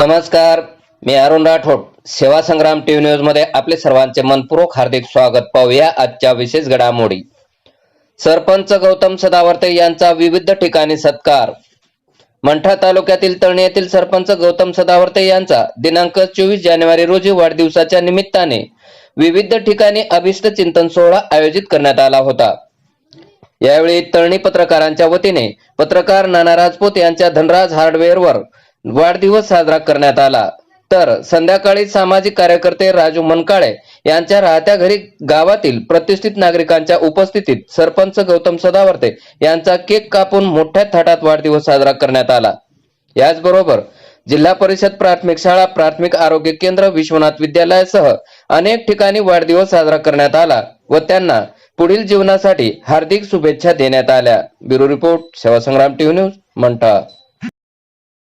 नमस्कार मी अरुण राठोड. सेवा संग्राम टीव्ही न्यूजमध्ये आपले सर्वांचे मनपूर्वक हार्दिक स्वागत. पाहूया आजच्या विशेष घडामोडी. सरपंच गौतम सदावर्ते यांचा विविध ठिकाणी सत्कार. मंठा तालुक्यातील तळणी येथील सरपंच गौतम सदावर्ते यांचा दिनांक चोवीस जानेवारी रोजी वाढदिवसाच्या निमित्ताने विविध ठिकाणी अभिष्ट चिंतन सोहळा आयोजित करण्यात आला होता. यावेळी तळणी पत्रकारांच्या वतीने पत्रकार नाना राजपूत यांच्या धनराज हार्डवेअरवर वाढदिवस साजरा करण्यात आला. तर संध्याकाळी सामाजिक कार्यकर्ते राजू मनकाळे यांच्या राहत्या घरी गावातील प्रतिष्ठित नागरिकांच्या उपस्थितीत सरपंच गौतम सदावर्ते यांचा केक कापून मोठ्या थाटात वाढदिवस साजरा करण्यात आला. याचबरोबर जिल्हा परिषद प्राथमिक शाळा प्राथमिक आरोग्य केंद्र विश्वनाथ विद्यालयासह अनेक ठिकाणी वाढदिवस साजरा करण्यात आला व त्यांना पुढील जीवनासाठी हार्दिक शुभेच्छा देण्यात आल्या. ब्युरो रिपोर्ट सेवा संग्राम टीव्ही न्यूज मंठा.